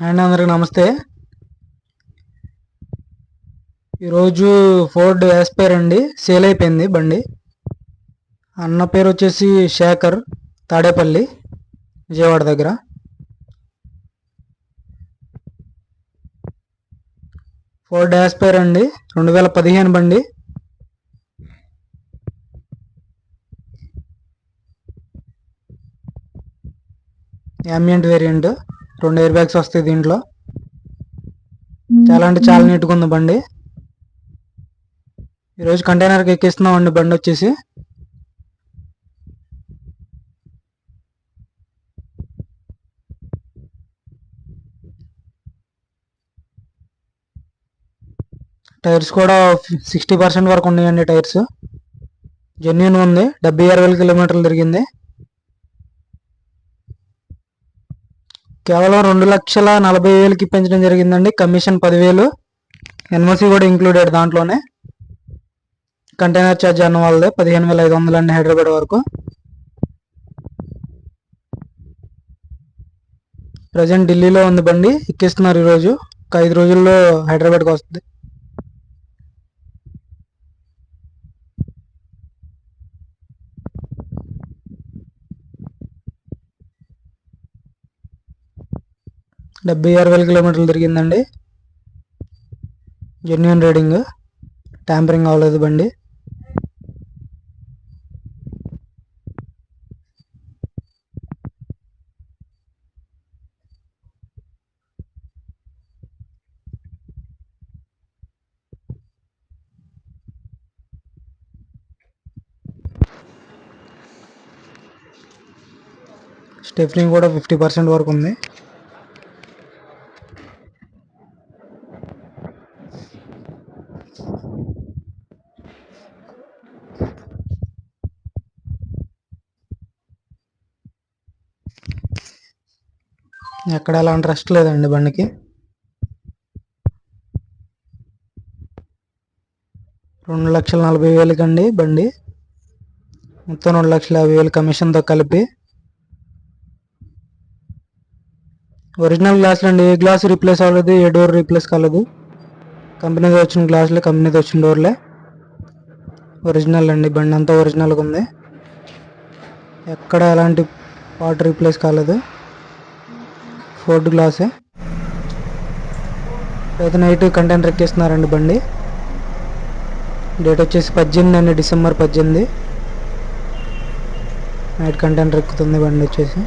And అందరికి నమస్తే. ఈరోజు ఫోర్డ్ యాస్పైర్ అండి. సేల్ అయిపోయింది బండి. అన్న పేరు వచ్చేసి శేఖర్ తాడేపల్లి విజయవాడ దగ్గర. ఫోర్డ్ యాస్పైర్ అండి. రెండు వేల పదిహేను బండి. ambient variant. రెండు ఎయిర్ బ్యాగ్స్ వస్తాయి దీంట్లో. చాలా అంటే చాలా నీట్గా ఉంది బండి. ఈరోజు కంటైనర్కి ఎక్కిస్తున్నాం అండి బండి వచ్చేసి. టైర్స్ కూడా సిక్స్టీ పర్సెంట్ వరకు ఉన్నాయండి టైర్స్. జెన్యున్ ఉంది. డెబ్బై ఆరు వేల కిలోమీటర్లు తిరిగింది. కేవలం రెండు లక్షల నలభై వేలకి పెంచడం జరిగిందండి. కమిషన్ పదివేలు. ఎన్ఓసి కూడా ఇంక్లూడెడ్ దాంట్లోనే. కంటైనర్ ఛార్జ్ అన్న వాళ్ళదే. పదిహేను వేల ఐదు వందలు అండి హైదరాబాద్ వరకు. ప్రజెంట్ ఢిల్లీలో ఉంది బండి. ఎక్కిస్తున్నారు ఈరోజు. ఒక ఐదు రోజుల్లో హైదరాబాద్కి వస్తుంది. డెబ్బై ఆరు వేల కిలోమీటర్లు తిరిగిందండి. జెన్యున్ రీడింగ్ ట్యాంపరింగ్ అవ్వలేదు బండి. స్టెఫ్నీ కూడా ఫిఫ్టీ పర్సెంట్ వరకు ఉంది. ఎక్కడ ఎలాంటి రెస్ట్ లేదండి బండికి. రెండు లక్షల నలభై వేలకండి బండి. మొత్తం రెండు లక్షల యాభై వేలు కమిషన్తో కలిపి. ఒరిజినల్ గ్లాసులు అండి ఏ గ్లాస్ రీప్లేస్ అవ్వలేదు ఏ డోర్ రీప్లేస్ కాలేదు. కంపెనీతో వచ్చిన గ్లాసులే కంపెనీతో వచ్చిన డోర్లే ఒరిజినల్ అండి బండి అంతా ఒరిజినల్గా ఉంది. ఎక్కడ ఎలాంటి పార్ట్ రీప్లేస్ కాలేదు. ఫోర్డ్ గ్లాసే. అయితే నైట్ కంటెంట్ ఎక్కిస్తున్నారండి బండి. డేట్ వచ్చేసి పద్దెనిమిది అండి డిసెంబర్ పద్దెనిమిది. నైట్ కంటెంట్ ఎక్కుతుంది బండి వచ్చేసి.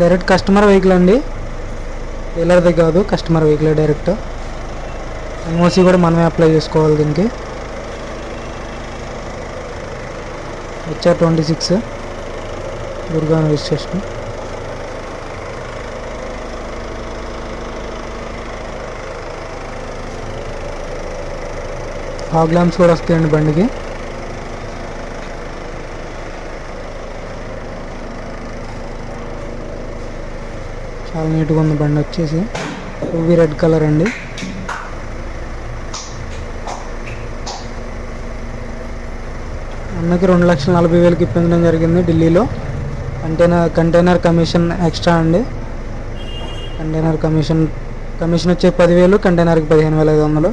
డైరెక్ట్ కస్టమర్ వెహికల్ అండి. డీలర్ది కాదు కస్టమర్ వెహికల్ డైరెక్ట్. ఎన్ఓసి కూడా మనమే అప్లై చేసుకోవాలి దీనికి. హెచ్ఆర్ ట్వంటీ సిక్స్ దుర్గాన్ రిజిస్ట్రేషన్ ఫాగ్ ల్యాంప్స్ కూడా వస్తాయండి బండికి చాలా నీట్గా ఉంది బండి వచ్చేసి. రూబీ రెడ్ కలర్ అండి. అన్నకి రెండు లక్షల నలభై వేలకు ఇప్పించడం జరిగింది ఢిల్లీలో. కంటైనర్ కంటైనర్ కమిషన్ ఎక్స్ట్రా అండి. కంటైనర్ కమిషన్ కమిషన్ వచ్చే పదివేలు కంటైనర్కి పదిహేను వేల ఐదు వందలు.